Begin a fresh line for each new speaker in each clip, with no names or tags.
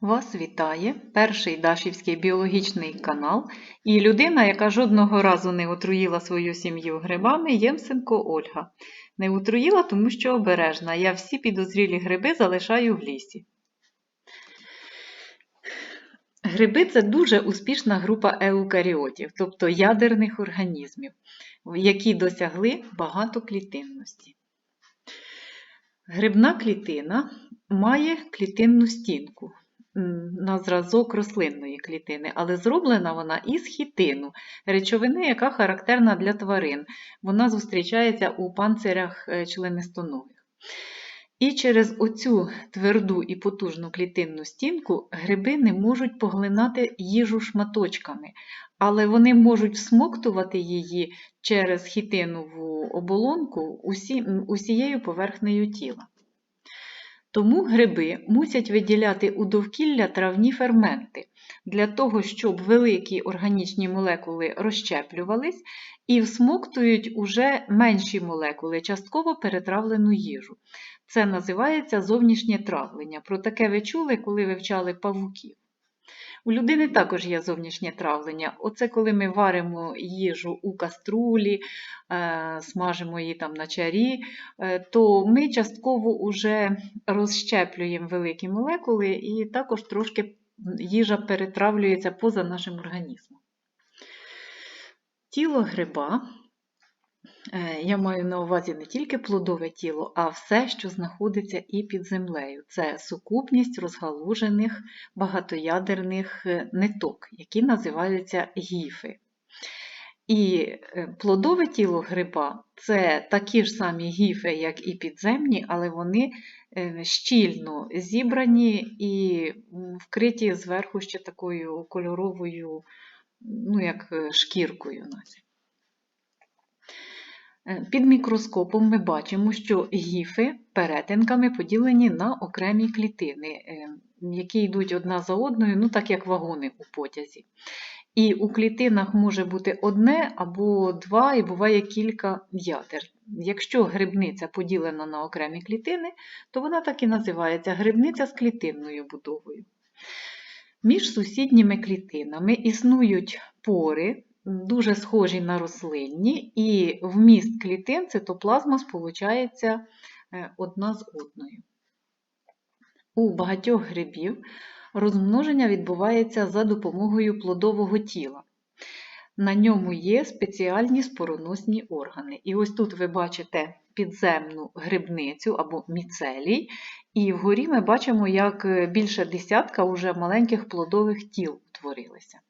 Вас вітає перший Дашівський біологічний канал і людина, яка жодного разу не отруїла свою сім'ю грибами, Ємсенко Ольга. Не отруїла, тому що обережна. Я всі підозрілі гриби залишаю в лісі. Гриби це дуже успішна група еукаріотів, тобто ядерних організмів, які досягли багатоклітинності. Грибна клітина має клітинну стінку на зразок рослинної клітини, але зроблена вона із хітину, речовини, яка характерна для тварин. Вона зустрічається у панцирях е, членистоногих. І через оцю тверду і потужну клітинну стінку гриби не можуть поглинати їжу шматочками, але вони можуть всмоктувати її через хітинову оболонку усі, усією поверхнею тіла. Тому гриби мусять виділяти у довкілля травні ферменти для того, щоб великі органічні молекули розщеплювались і всмоктують уже менші молекули, частково перетравлену їжу. Це називається зовнішнє травлення. Про таке ви чули, коли вивчали павуків. У людини також є зовнішнє травлення. Оце коли ми варимо їжу у каструлі, е, смажимо її там на чарі, е, то ми частково вже розщеплюємо великі молекули і також трошки їжа перетравлюється поза нашим організмом. Тіло гриба Я маю на увазі не тільки плодове тіло, а все, що знаходиться і під землею. Це сукупність розгалужених багатоядерних е, ниток, які називаються гіфи. І е, плодове тіло гриба це такі ж самі гіфи, як і підземні, але вони щільно зібрані і вкриті зверху ще такою кольоровою, ну, як шкіркою. навіть. Е, Під мікроскопом ми бачимо, що гіфи перетинками поділені на окремі клітини, е, які йдуть одна за одною, ну так як вагони у потязі. І у клітинах може бути одне або два, і буває кілька ядер. Якщо грибниця поділена на окремі клітини, то вона так і називається грибниця з клітинною будовою. Між сусідніми клітинами існують пори, дуже схожі на рослинні, і вміст клітин цитоплазма сполучається е, одна з одною. У багатьох грибів розмноження відбувається за допомогою плодового тіла. На ньому є спеціальні спороносні органи. І ось тут ви бачите підземну грибницю або міцелій, і вгорі ми бачимо, як більше десятка уже маленьких плодових тіл утворилися.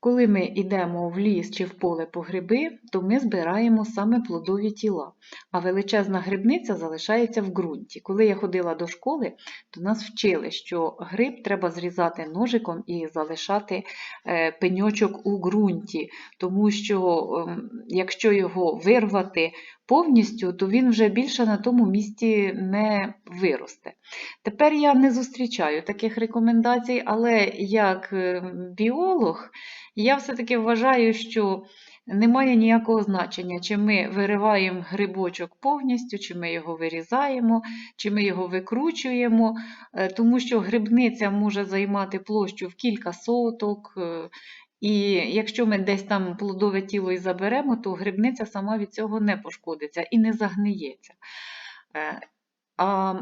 Коли ми йдемо в ліс чи в поле по гриби, то ми збираємо саме плодові тіла, а величезна грибниця залишається в ґрунті. Коли я ходила до школи, то нас вчили, що гриб треба зрізати ножиком і залишати е, пеньочок у ґрунті, тому що ем, якщо його вирвати повністю, то він вже більше на тому місці не виросте. Тепер я не зустрічаю таких рекомендацій, але як ем, біолог, я все-таки вважаю, що немає ніякого значення, чи ми вириваємо грибочок повністю, чи ми його вирізаємо, чи ми його викручуємо, е, тому що грибниця може займати площу в кілька соток. І якщо ми десь там плодове тіло і заберемо, то грибниця сама від цього не пошкодиться і не загниється. Е, А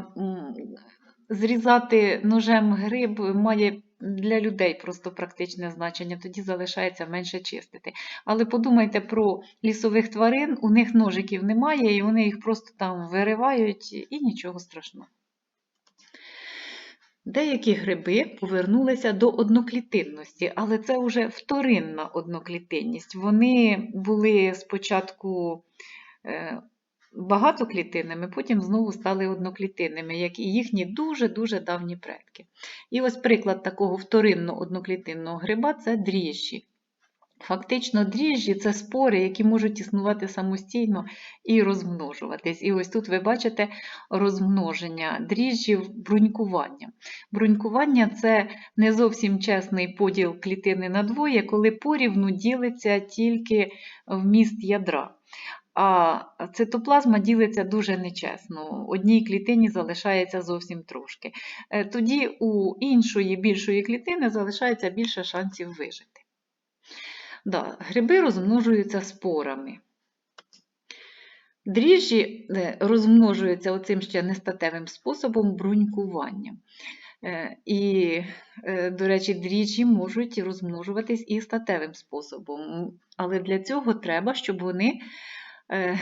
зрізати ножем гриб має для людей просто практичне значення, тоді залишається менше чистити. Але подумайте про лісових тварин, у них ножиків немає, і вони їх просто там виривають, і нічого страшного. Деякі гриби повернулися до одноклітинності, але це вже вторинна одноклітинність. Вони були спочатку е, багатоклітинними, потім знову стали одноклітинними, як і їхні дуже-дуже давні предки. І ось приклад такого вторинно одноклітинного гриба це дріжджі. Фактично, дріжджі це спори, які можуть існувати самостійно і розмножуватись. І ось тут ви бачите розмноження дріжджів брунькування. Брунькування це не зовсім чесний поділ клітини на двоє, коли порівну ділиться тільки вміст ядра. а цитоплазма ділиться дуже нечесно. Одній клітині залишається зовсім трошки. Е, Тоді у іншої більшої клітини залишається більше шансів вижити. Да, гриби розмножуються спорами. Дріжджі е, розмножуються оцим ще нестатевим способом брунькуванням. Е, І, е, до речі, дріжджі можуть розмножуватись і статевим способом, але для цього треба, щоб вони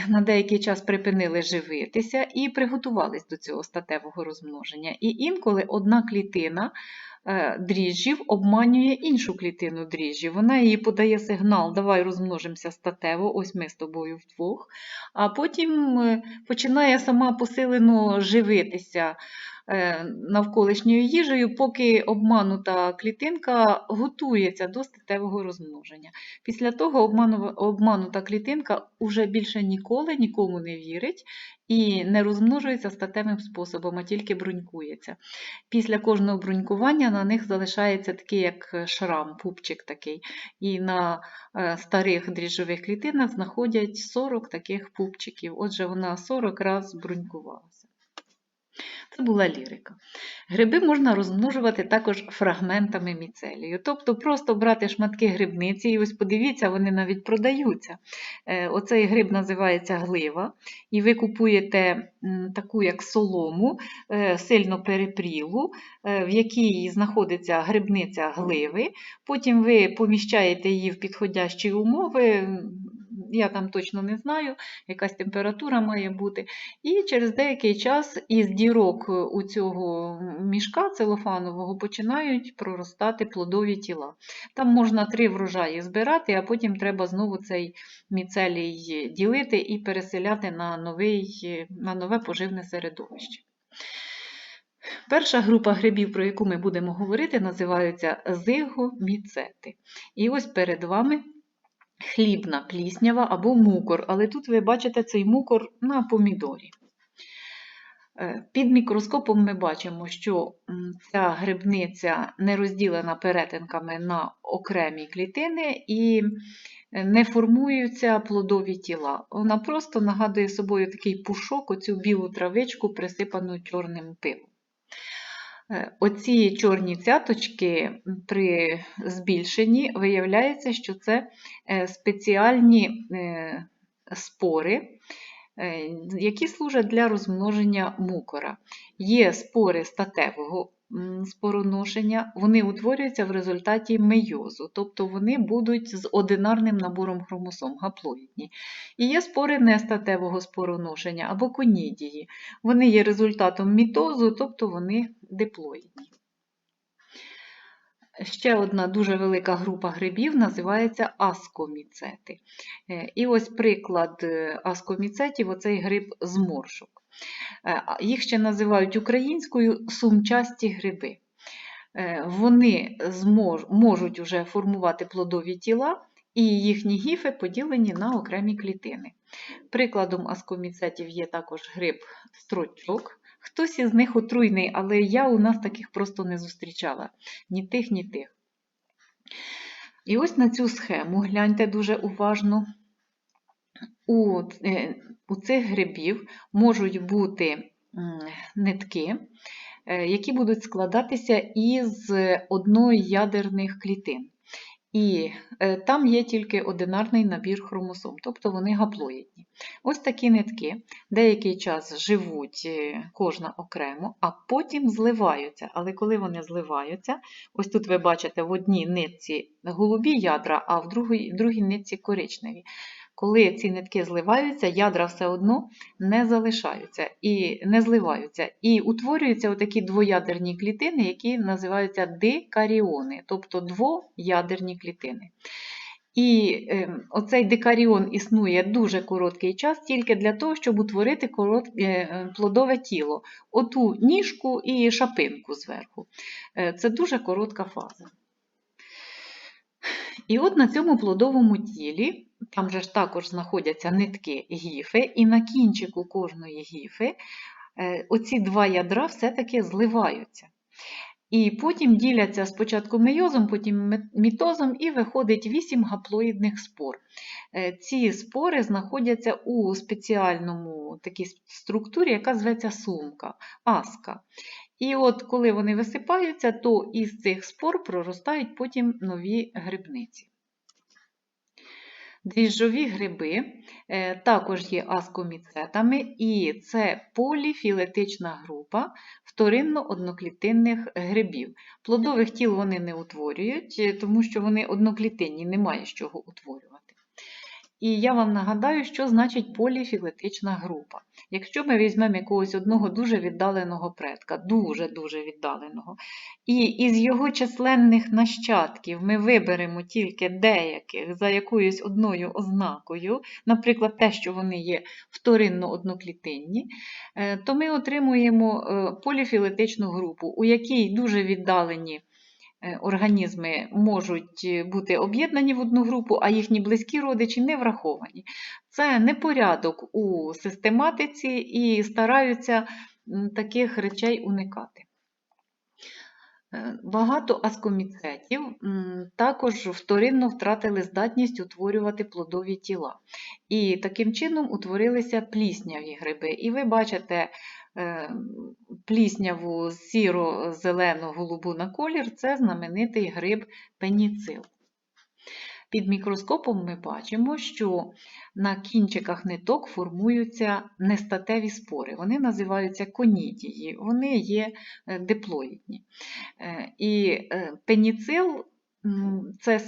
на деякий час припинили живитися і приготувались до цього статевого розмноження. І інколи одна клітина дріжджів обманює іншу клітину дріжджів. Вона їй подає сигнал, давай розмножимося статево, ось ми з тобою вдвох, а потім е, починає сама посилено живитися е, навколишньою їжею, поки обманута клітинка готується до статевого розмноження. Після того обманута клітинка уже більше ніколи нікому не вірить і не розмножується статевим способом, а тільки брунькується. Після кожного брунькування на них залишається такий як шрам, пупчик такий. І на е, старих дріжджових клітинах знаходять 40 таких пупчиків. Отже, вона 40 разів брунькувалася. Це була лірика. Гриби можна розмножувати також фрагментами міцелію. Тобто просто брати шматки грибниці, і ось подивіться, вони навіть продаються. Е, Оцей гриб називається глива, і ви купуєте таку як солому, е, сильно перепрілу, е, в якій знаходиться грибниця гливи. Потім ви поміщаєте її в підходящі умови. Я там точно не знаю, якась температура має бути. І через деякий час із дірок у цього мішка целофанового починають проростати плодові тіла. Там можна три врожаї збирати, а потім треба знову цей міцелій ділити і переселяти на, новий, на нове поживне середовище. Перша група грибів, про яку ми будемо говорити, називаються зигоміцети. І ось перед вами хлібна пліснява або мукор, але тут ви бачите цей мукор на помідорі. Е, Під мікроскопом ми бачимо, що ця грибниця не розділена перетинками на окремі клітини і не формуються плодові тіла. Вона просто нагадує собою такий пушок, оцю білу травичку, присипану чорним пивом. Е, Оці чорні цяточки при збільшенні виявляється, що це е, спеціальні е, спори, які служать для розмноження мукора. Є спори статевого спороношення, вони утворюються в результаті мейозу, тобто вони будуть з одинарним набором хромосом, гаплоїдні. І є спори нестатевого спороношення або конідії. Вони є результатом мітозу, тобто вони диплоїдні. Ще одна дуже велика група грибів називається аскоміцети. Е, І ось приклад е, аскоміцетів оцей гриб зморшок. Е, Їх ще називають українською сумчасті гриби. Е, Вони змож, можуть вже формувати плодові тіла, і їхні гіфи поділені на окремі клітини. Прикладом аскоміцетів є також гриб строчок. Хтось із них отруйний, але я у нас таких просто не зустрічала. Ні тих, ні тих. І ось на цю схему гляньте дуже уважно. У, е, у цих грибів можуть бути нитки, е, які будуть складатися із одноядерних клітин. І е, там є тільки одинарний набір хромосом, тобто вони гаплоїдні. Ось такі нитки деякий час живуть кожна окремо, а потім зливаються. Але коли вони зливаються, ось тут ви бачите в одній нитці голубі ядра, а в другій, в другій нитці коричневі. Коли ці нитки зливаються, ядра все одно не залишаються і не зливаються. І утворюються отакі двоядерні клітини, які називаються дикаріони, тобто двоядерні клітини. І е, оцей дикаріон існує дуже короткий час тільки для того, щоб утворити корот, е, плодове тіло, оту ніжку і шапинку зверху. Е, це дуже коротка фаза. І от на цьому плодовому тілі, там же ж також знаходяться нитки гіфи, і на кінчику кожної гіфи е, оці два ядра все-таки зливаються. І потім діляться спочатку мейозом, потім мітозом, і виходить 8 гаплоїдних спор. Е, Ці спори знаходяться у спеціальному такій структурі, яка зветься сумка, аска. І от коли вони висипаються, то із цих спор проростають потім нові грибниці. Дріжджові гриби е, також є аскоміцетами, і це поліфілетична група вторинно-одноклітинних грибів. Плодових тіл вони не утворюють, е, тому що вони одноклітинні, немає з чого утворювати. І я вам нагадаю, що значить поліфілетична група. Якщо ми візьмемо якогось одного дуже віддаленого предка, дуже-дуже віддаленого, і із його численних нащадків ми виберемо тільки деяких за якоюсь одною ознакою, наприклад, те, що вони є вторинно одноклітинні, е, то ми отримуємо е, поліфілетичну групу, у якій дуже віддалені організми можуть е, бути об'єднані в одну групу, а їхні близькі родичі не враховані. Це непорядок у систематиці і стараються таких речей уникати. Е, Багато аскоміцетів також вторинно втратили здатність утворювати плодові тіла. І таким чином утворилися плісняві гриби. І ви бачите е, плісняву сіро-зелену голубу на колір це знаменитий гриб пеніцил. Під мікроскопом ми бачимо, що на кінчиках ниток формуються нестатеві спори. Вони називаються конідії, вони є е, диплоїдні. Е, І пеніцил це,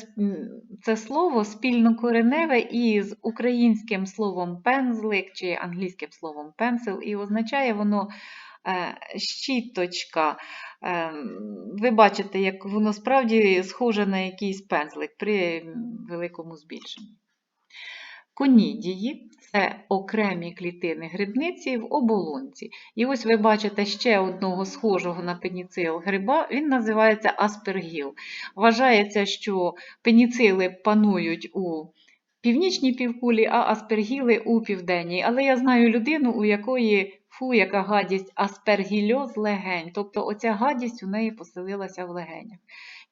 це слово спільнокореневе із українським словом пензлик чи англійським словом пенсил, і означає воно е, щіточка. Е, Ви бачите, як воно справді схоже на якийсь пензлик при великому збільшенні. Конідії це окремі клітини грибниці в оболонці. І ось ви бачите ще одного схожого на пеніцил гриба, він називається аспергіл. Вважається, що пеніцили панують у північній півкулі, а аспергіли у південній. Але я знаю людину, у якої фу, яка гадість аспергільоз легень. Тобто оця гадість у неї поселилася в легенях.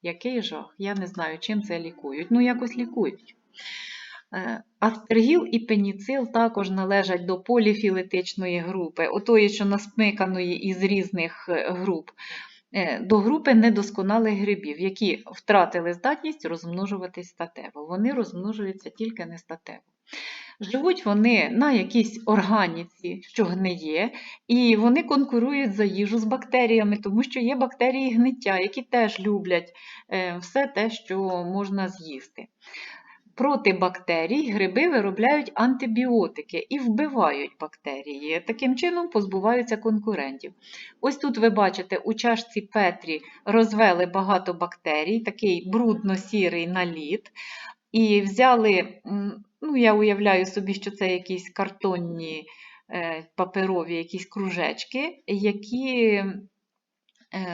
Який жах? Я не знаю, чим це лікують. Ну, якось лікують. Е, Аспергіл і пеніцил також належать до поліфілетичної групи, отої, що насмиканої із різних е, груп, е, до групи недосконалих грибів, які втратили здатність розмножуватись статево. Вони розмножуються тільки нестатево. Живуть вони на якійсь органіці, що гниє, і вони конкурують за їжу з бактеріями, тому що є бактерії гниття, які теж люблять все те, що можна з'їсти. Проти бактерій гриби виробляють антибіотики і вбивають бактерії. Таким чином позбуваються конкурентів. Ось тут ви бачите, у чашці Петрі розвели багато бактерій, такий брудно-сірий наліт. І взяли, ну я уявляю собі, що це якісь картонні е, паперові якісь кружечки, які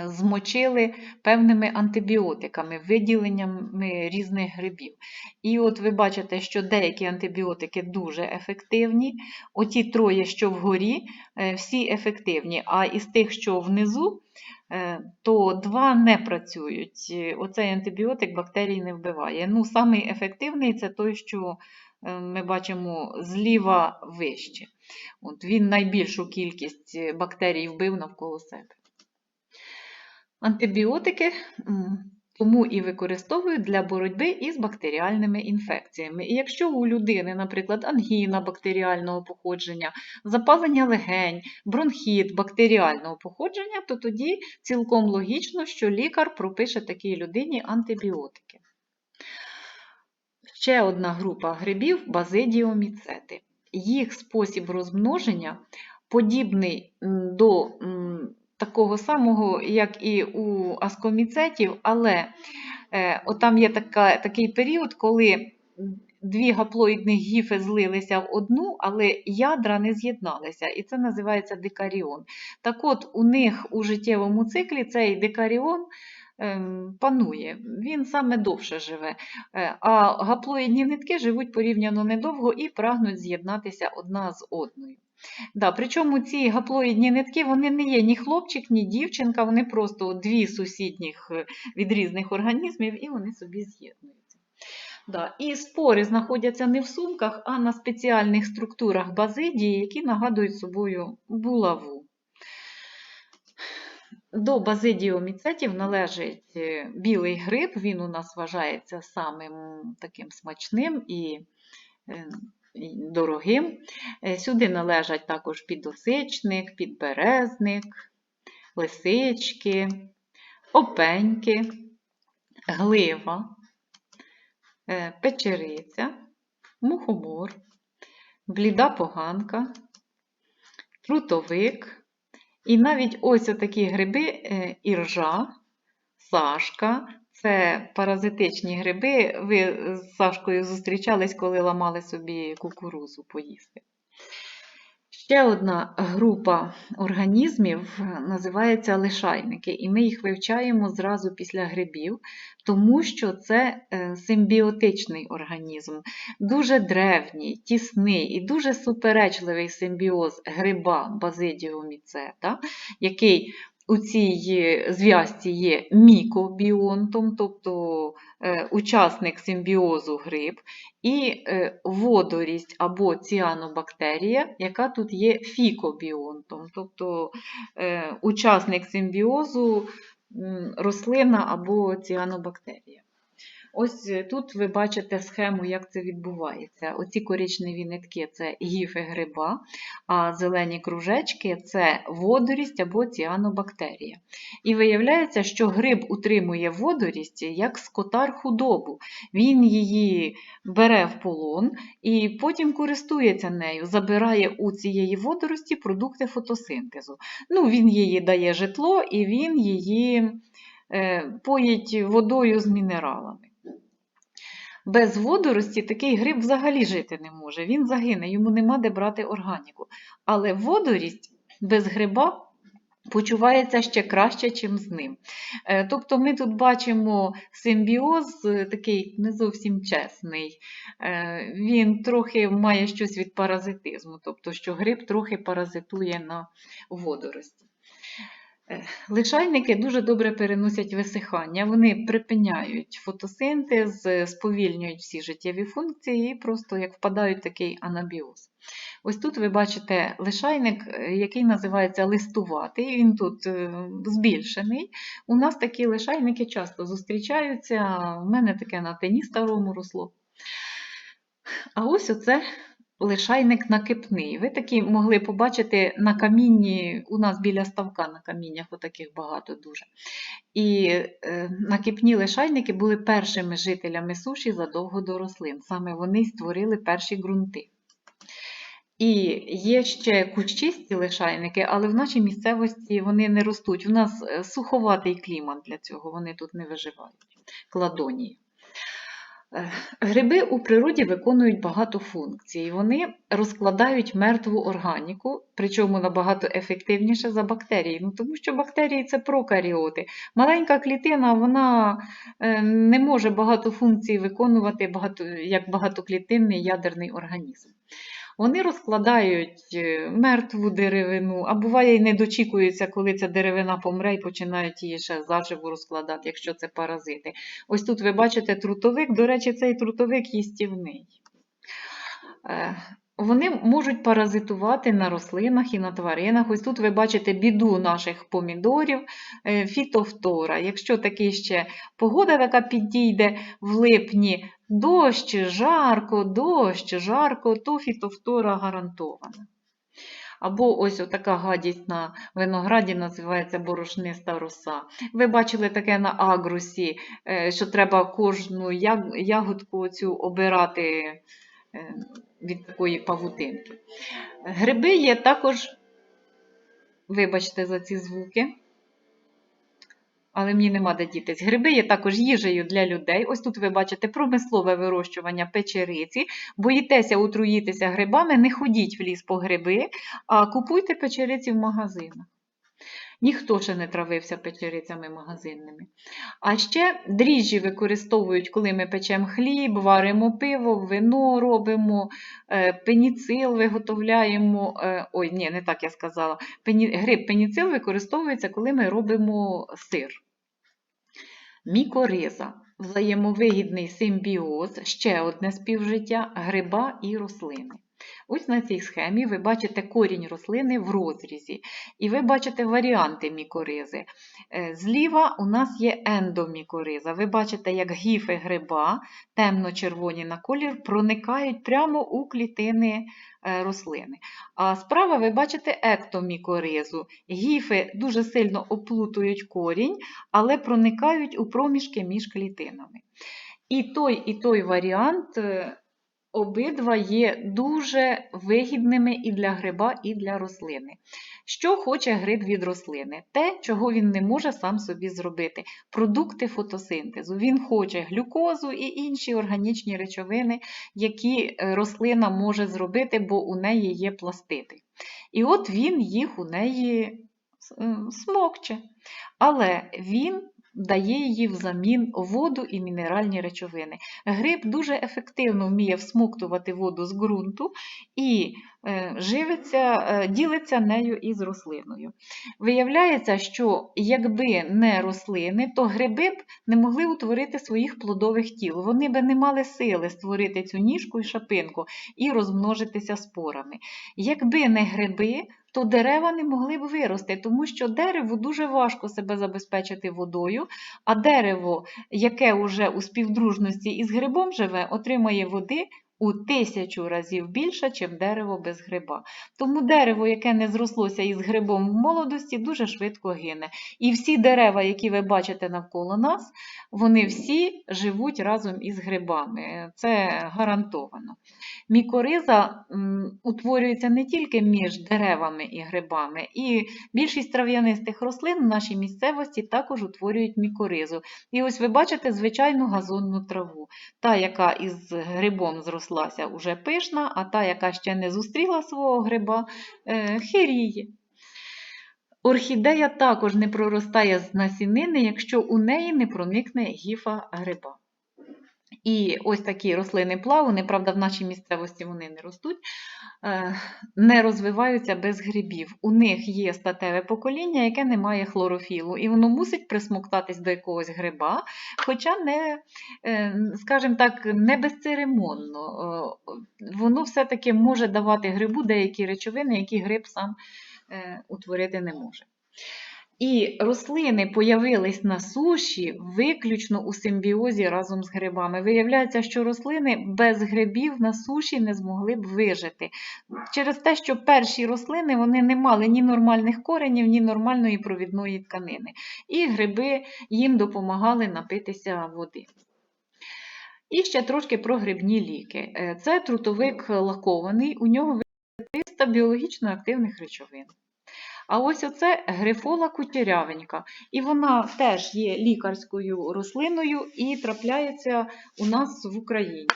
змочили певними антибіотиками, виділеннями різних грибів. І от ви бачите, що деякі антибіотики дуже ефективні. Оті троє, що вгорі, е, всі ефективні, а із тих, що внизу, е, то два не працюють. Е, Оцей антибіотик бактерій не вбиває. Ну, самий ефективний це той, що е, ми бачимо зліва вище. От він найбільшу кількість е, бактерій вбив навколо себе. Антибіотики тому і використовують для боротьби із бактеріальними інфекціями. І якщо у людини, наприклад, ангіна бактеріального походження, запалення легень, бронхіт бактеріального походження, то тоді цілком логічно, що лікар пропише такій людині антибіотики. Ще одна група грибів базидіоміцети. Їх спосіб розмноження подібний до такого самого, як і у аскоміцетів, але е, отам є така, такий період, коли дві гаплоїдних гіфи злилися в одну, але ядра не з'єдналися, і це називається дикаріон. Так от, у них у життєвому циклі цей дикаріон ем, панує, він саме довше живе. Е, А гаплоїдні нитки живуть порівняно недовго і прагнуть з'єднатися одна з одною. Да, причому ці гаплоїдні нитки вони не є ні хлопчик, ні дівчинка, вони просто дві сусідніх е, від різних організмів і вони собі з'єднуються. Да. І спори знаходяться не в сумках, а на спеціальних структурах базидії, які нагадують собою булаву. До базидіоміцетів належить е, білий гриб, він у нас вважається самим таким смачним е, і дорогим. Е, Сюди належать також підосичник, підберезник, лисички, опеньки, глива, е, печериця, мухомор, бліда поганка, трутовик. І навіть ось такі гриби е, іржа, сашка. Це паразитичні гриби. Ви з Сашкою зустрічались, коли ламали собі кукурузу поїсти. Ще одна група організмів називається лишайники, і ми їх вивчаємо зразу після грибів, тому що це е, симбіотичний організм, дуже древній, тісний і дуже суперечливий симбіоз гриба базидіоміцета, який у цій зв'язці є мікобіонтом, тобто е, учасник симбіозу гриб, і е, водорість або ціанобактерія, яка тут є фікобіонтом, тобто е, учасник симбіозу рослина або ціанобактерія. Ось е, тут ви бачите схему, як це відбувається. Оці коричневі нитки це гіфи гриба, а зелені кружечки це водорість або ціанобактерія. І виявляється, що гриб утримує водорість як скотар худобу. Він її бере в полон і потім користується нею, забирає у цієї водорості продукти фотосинтезу. Ну, Він її дає житло і він її е, поїть водою з мінералами. Без водорості такий гриб взагалі жити не може, він загине, йому нема де брати органіку. Але водорість без гриба почувається ще краще, ніж з ним. Е, Тобто ми тут бачимо симбіоз е, такий не зовсім чесний. Е, Він трохи має щось від паразитизму, тобто що гриб трохи паразитує на водорості. Е, Лишайники дуже добре переносять висихання, вони припиняють фотосинтез, е, сповільнюють всі життєві функції і просто як впадають такий анабіоз. Ось тут ви бачите лишайник, е, який називається листуватий, він тут збільшений. У нас такі лишайники часто зустрічаються, в мене таке на тені старому росло. А ось оце лишайник накипний. Ви такі могли побачити на камінні, у нас біля ставка на каміннях, отаких багато дуже. І е, накипні лишайники були першими жителями суші задовго до рослин. Саме вони створили перші ґрунти. І є ще кущисті лишайники, але в нашій місцевості вони не ростуть. У нас е, суховатий клімат для цього, вони тут не виживають. Кладонії. Е, Гриби у природі виконують багато функцій. Вони розкладають мертву органіку, причому набагато ефективніше за бактерії. Ну, Тому що бактерії це прокаріоти. Маленька клітина вона е, не може багато функцій виконувати як багатоклітинний ядерний організм. Вони розкладають е, мертву деревину, а буває і не дочікується, коли ця деревина помре і починають її ще заживо розкладати, якщо це паразити. Ось тут ви бачите трутовик, до речі, цей трутовик їстівний. Вони можуть паразитувати на рослинах і на тваринах. Ось тут ви бачите біду наших помідорів, е, фітофтора. Якщо таки ще погода така підійде в липні, дощ, жарко, дощ, жарко, то фітофтора гарантована. Або ось така гадість на винограді називається борошниста роса. Ви бачили таке на агрусі, е, що треба кожну ягодку цю обирати е, від такої павутинки. Гриби є також, вибачте за ці звуки, але мені нема де дітись. Гриби є також їжею для людей. Ось тут ви бачите промислове вирощування печериці. Боїтеся отруїтися грибами, не ходіть в ліс по гриби, а купуйте печериці в магазинах. Ніхто ще не травився печерицями магазинними. А ще дріжджі використовують, коли ми печемо хліб, варимо пиво, вино робимо, е, пеніцил виготовляємо. е, Ой, ні, не так я сказала. Гриб пеніцил використовується, коли ми робимо сир. Мікориза взаємовигідний симбіоз, ще одне співжиття гриба і рослини. Ось на цій схемі ви бачите корінь рослини в розрізі, і ви бачите варіанти мікоризи. Е, Зліва у нас є ендомікориза. Ви бачите, як гіфи гриба, темно-червоні на колір, проникають прямо у клітини е, рослини. А справа ви бачите ектомікоризу. Гіфи дуже сильно оплутують корінь, але проникають у проміжки між клітинами. І той, і той варіант е, обидва є дуже вигідними і для гриба, і для рослини. Що хоче гриб від рослини? Те, чого він не може сам собі зробити. Продукти фотосинтезу. Він хоче глюкозу і інші органічні речовини, які е, рослина може зробити, бо у неї є пластиди. І от він їх у неї смокче. Але він дає її взамін воду і мінеральні речовини. Гриб дуже ефективно вміє всмоктувати воду з ґрунту і е, живиться, е, ділиться нею із рослиною. Виявляється, що якби не рослини, то гриби б не могли утворити своїх плодових тіл. Вони би не мали сили створити цю ніжку і шапинку і розмножитися спорами. Якби не гриби, то дерева не могли б вирости, тому що дереву дуже важко себе забезпечити водою, а дерево, яке вже у співдружності із грибом живе, отримає води у тисячу разів більше, ніж дерево без гриба. Тому дерево, яке не зрослося із грибом в молодості, дуже швидко гине. І всі дерева, які ви бачите навколо нас, вони всі живуть разом із грибами. Це гарантовано. Мікориза утворюється не тільки між деревами і грибами, і більшість трав'янистих рослин в нашій місцевості також утворюють мікоризу. І ось ви бачите звичайну газонну траву. Та, яка із грибом зрослася, уже пишна, а та, яка ще не зустріла свого гриба, е, хиріє. Орхідея також не проростає з насінини, якщо у неї не проникне гіфа гриба. І ось такі рослини плаву, правда, в нашій місцевості вони не ростуть, е, не розвиваються без грибів. У них є статеве покоління, яке не має хлорофілу, і воно мусить присмоктатись до якогось гриба, хоча не, е, скажімо так, не безцеремонно. Е, Воно все-таки може давати грибу деякі речовини, які гриб сам утворити не може. І рослини появились на суші виключно у симбіозі разом з грибами. Виявляється, що рослини без грибів на суші не змогли б вижити. Через те, що перші рослини вони не мали ні нормальних коренів, ні нормальної провідної тканини. І гриби їм допомагали напитися води. І ще трошки про грибні ліки. Е, Це трутовик лакований, у нього 300 біологічно активних речовин. А ось оце грифола кучерявенька. І вона теж є лікарською рослиною і трапляється у нас в Україні.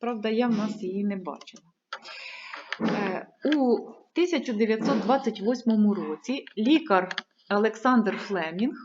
Правда, я в нас її не бачила. Е, У 1928 році лікар Олександр Флемінг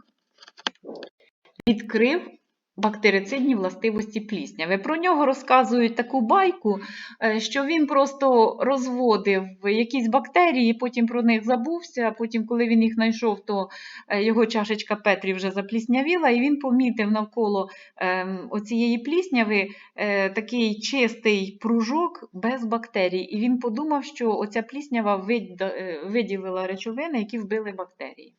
відкрив бактерицидні властивості плісняви. Про нього розказують таку байку, е, що він просто розводив якісь бактерії, потім про них забувся. Потім, коли він їх знайшов, то е, його чашечка Петрі вже запліснявіла, і він помітив навколо ем, оцієї плісняви е, такий чистий пружок без бактерій. І він подумав, що оця пліснява виділила речовини, які вбили бактерії.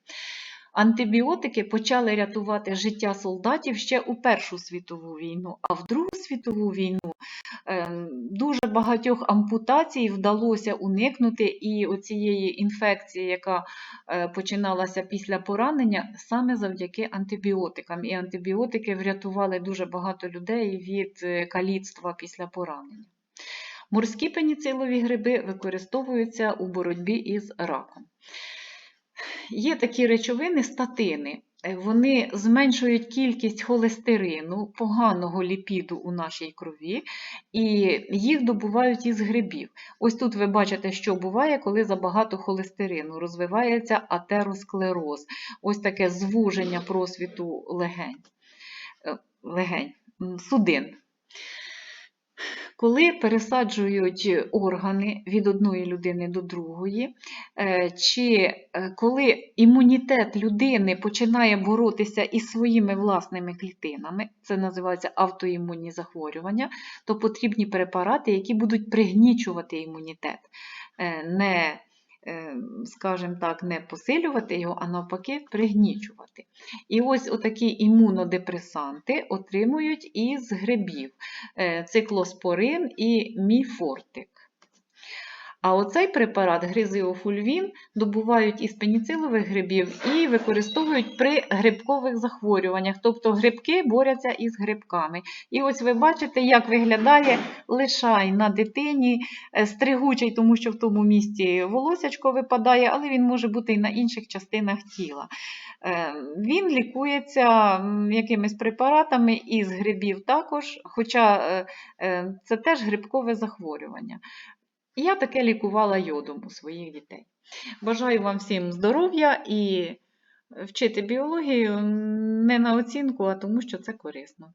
Антибіотики почали рятувати життя солдатів ще у Першу світову війну, а в Другу світову війну ем, дуже багатьох ампутацій вдалося уникнути і оцієї інфекції, яка е, починалася після поранення, саме завдяки антибіотикам. І антибіотики врятували дуже багато людей від е, каліцтва після поранення. Морські пеніцилові гриби використовуються у боротьбі із раком. Є такі речовини статини. Е, Вони зменшують кількість холестерину, поганого ліпіду у нашій крові, і їх добувають із грибів. Ось тут ви бачите, що буває, коли забагато холестерину. Розвивається атеросклероз, ось таке звуження просвіту легень, е, легень судин. Коли пересаджують органи від одної людини до другої, е, чи е, коли імунітет людини починає боротися із своїми власними клітинами, це називається автоімунні захворювання, то потрібні препарати, які будуть пригнічувати імунітет, е, не, скажімо так, не посилювати його, а навпаки, пригнічувати. І ось отакі імунодепресанти отримують із грибів е, циклоспорин і міфортик. А оцей препарат гризіофульвін добувають із пеніцилових грибів і використовують при грибкових захворюваннях, тобто грибки борються із грибками. І ось ви бачите, як виглядає лишай на дитині, е, стригучий, тому що в тому місці волосячко випадає, але він може бути і на інших частинах тіла. Е, Він лікується якимись препаратами із грибів також, хоча е, це теж грибкове захворювання. Я таке лікувала йодом у своїх дітей. Бажаю вам всім здоров'я і вчити біологію не на оцінку, а тому, що це корисно.